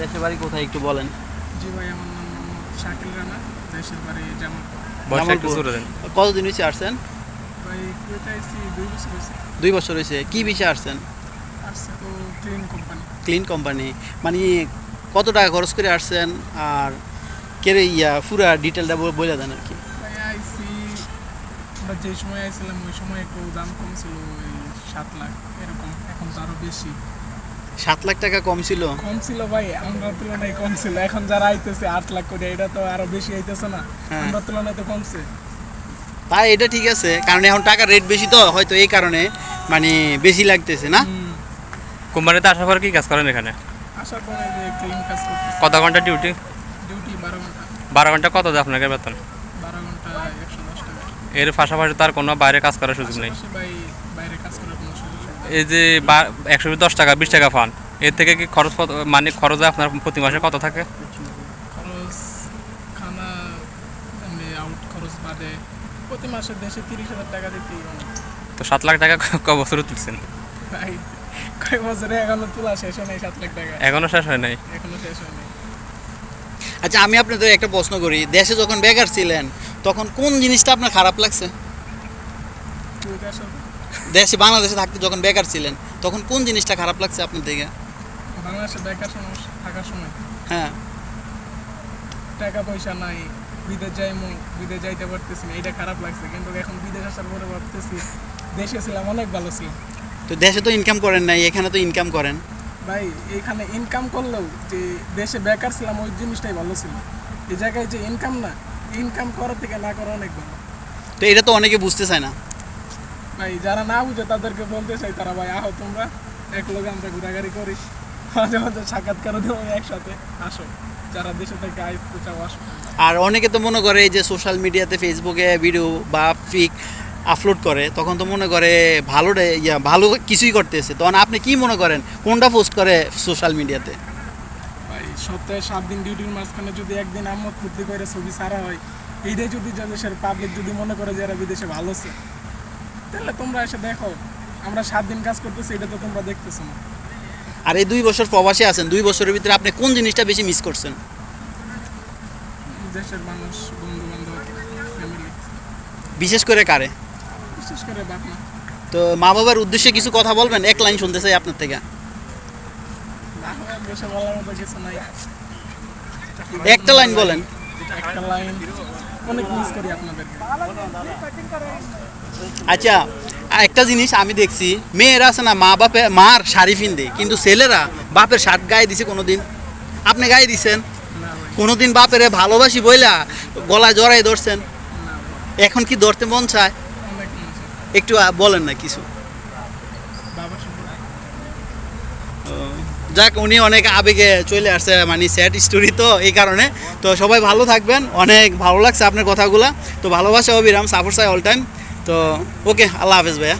দেশের বাড়ি কোথায় একটু বলেন? জি ভাই আমার নাম মোহাম্মদ শাকিল রানা। দেশের বাড়ি জামালপুর। বয়সটা একটু জামালপুর। জোরে দেন। কতদিন হয়েছে আসছেন? ভাই কুয়েতে আইসি দুই বছর হয়েছে। দুই বছর হয়েছে। কি বিষয়ে আসছেন? আসছে তো ক্লিন কোম্পানি ক্লিন কোম্পানি মানে কত টাকা খরচ করে আসছেন? আর কেরে ইয়া পুরা ডিটেলটা বলে দেন আর কি। ভাই আইসি আমরা যে সময় আইছিলাম ওই সময় একটু দাম কম ছিল ওই সাত লাখ এরকম। এখন তো আরও বেশি। সাত লাখ টাকা কম ছিল। কম ছিল ভাই আমরা তুলনায় কম ছিল। এখন যারা আইতেছে আট লাখ করে এটা তো আরও বেশি আইতেছে না। হ্যাঁ। আমরা তুলনায় তো কমছে। তাই এটা ঠিক আছে কারণ এখন টাকার রেট বেশি তো হয়তো এই কারণে মানে বেশি লাগতেছে না। কোম্পানিতে আসার পর কি কাজ করেন এখানে? আসার পরে যে ক্লিন কাজ করতেছে। কত ঘণ্টা ডিউটি ডিউটি বারো ঘণ্টা। বারো ঘণ্টা কত দেয় আপনাকে বেতন? বারো ঘণ্টা একশো দশ টাকা। এর পাশাপাশি তার কোনো বাইরে কাজ করার সুযোগ নেই। ভাই বাইরে কাজ করার কোনো সুযোগ নেই। এই যে একশো দশ টাকা বিশ টাকা পান এর থেকে কি খরচ কত- মানে খরচ আপনার প্রতি মাসে কত থাকে? খরচ খানা আউট খরচ বাদে প্রতি মাসে দেশে তিরিশ হাজার টাকা তো সাত লাখ টাকা ক বছরে তুলছেন? ভাই কয় বছরে? এখনও তোলা শেষ হয় নাই সাত লাখ টাকা। এখনও শেষ হয় নাই? এখনও শেষ হয় নাই। আচ্ছা আমি আপনাদের একটা প্রশ্ন করি। দেশে যখন বেকার ছিলেন তখন কোন জিনিসটা আপনার খারাপ লাগছে? দেশে বাংলাদেশে থাকতে যখন বেকার ছিলেন তখন কোন জিনিসটা খারাপ লাগছে আপনার থেকে বাংলাদেশে বেকার সমস্যা থাকার সময়। হ্যাঁ। টাকা পয়সা নাই বিদেশ যাই বিদেশ যাইতে পারতেছি না এটা খারাপ লাগছে। কিন্তু এখন বিদেশ আসার পরে ভাবতেছি দেশে ছিলাম অনেক ভালো ছিল তো দেশে তো ইনকাম করেন নাই এখানে তো ইনকাম করেন। ভাই এখানে ইনকাম করলেও যে দেশে বেকার ছিলাম ওই জিনিসটাই ভালো ছিল। এই জায়গায় যে ইনকাম না ইনকাম করার থেকে না করা অনেক ভালো। তো এটা তো অনেকে বুঝতে চায় না। ভাই যারা না বুঝে তাদেরকে বলতে চাই তারা ভাই আহো তোমরা। এক লগে আমরা ঘোরাঘুরি করি। মাঝে মাঝে সাক্ষাৎকার দেবো একসাথে। আসো যারা দেশে থেকে আসতে চাও আসো। আর অনেকে তো মনে করে এই যে সোশ্যাল মিডিয়াতে ফেসবুকে ভিডিও বা ফিক আপলোড করে তখন তো মনে করে ভালো রে- ইয়া ভালো কিছুই করতেছে। তখন আপনি কি মনে করেন? কোনটা পোস্ট করে সোশ্যাল মিডিয়াতে ভাই সপ্তাহে সাত দিন ডিউটির মাঝখানে যদি একদিন আমোদ ফুর্তি করে ছবি ছাড়া হয় এইটাই যদি দেশের পাবলিক যদি মনে করে যে এরা বিদেশে ভালো আছে তাহলে তোমরা এসে দেখো আমরা সাত দিন কাজ করতেছি এটা তো তোমরা দেখতেছো না। আর এই দুই বছর প্রবাসী আছেন দুই বছরের ভিতরে আপনি কোন জিনিসটা বেশি মিস করছেন? দেশের মানুষ বন্ধু বান্ধব ফ্যামিলি বিশেষ করে কারে? বিশেষ করে বাপ মা তো মা বাবার উদ্দেশ্যে কিছু কথা বলবেন? এক লাইন শুনতে চাই আপনার থেকে। একটা লাইন বলেন। একটা লাইন। অনেক মিস করি আপনাদেরকে আচ্ছা একটা জিনিস আমি দেখছি মেয়েরা আছে না মা বাপে মার শাড়ি ফিনদে কিন্তু ছেলেরা বাপের শার্ট গায়ে দিছে কোনোদিন। আপনি গায়ে দিছেন? কোনো দিন কোনোদিন বাপেরে ভালোবাসি বইলা গলায় জড়াই ধরছেন? এখন কি ধরতে মন চায়? একটু বলেন না কিছু বাবার সাথে যাক, উনি অনেক আবেগে চলে আসছে মানে স্যাড স্টোরি তো এই কারণে। তো সবাই ভালো থাকবেন, অনেক ভালো লাগছে আপনার কথাগুলো। তো ভালোবাসা অবিরাম সাপোর্ট সাই অল টাইম তো ওকে আল্লাহ হাফেজ ভাইয়া।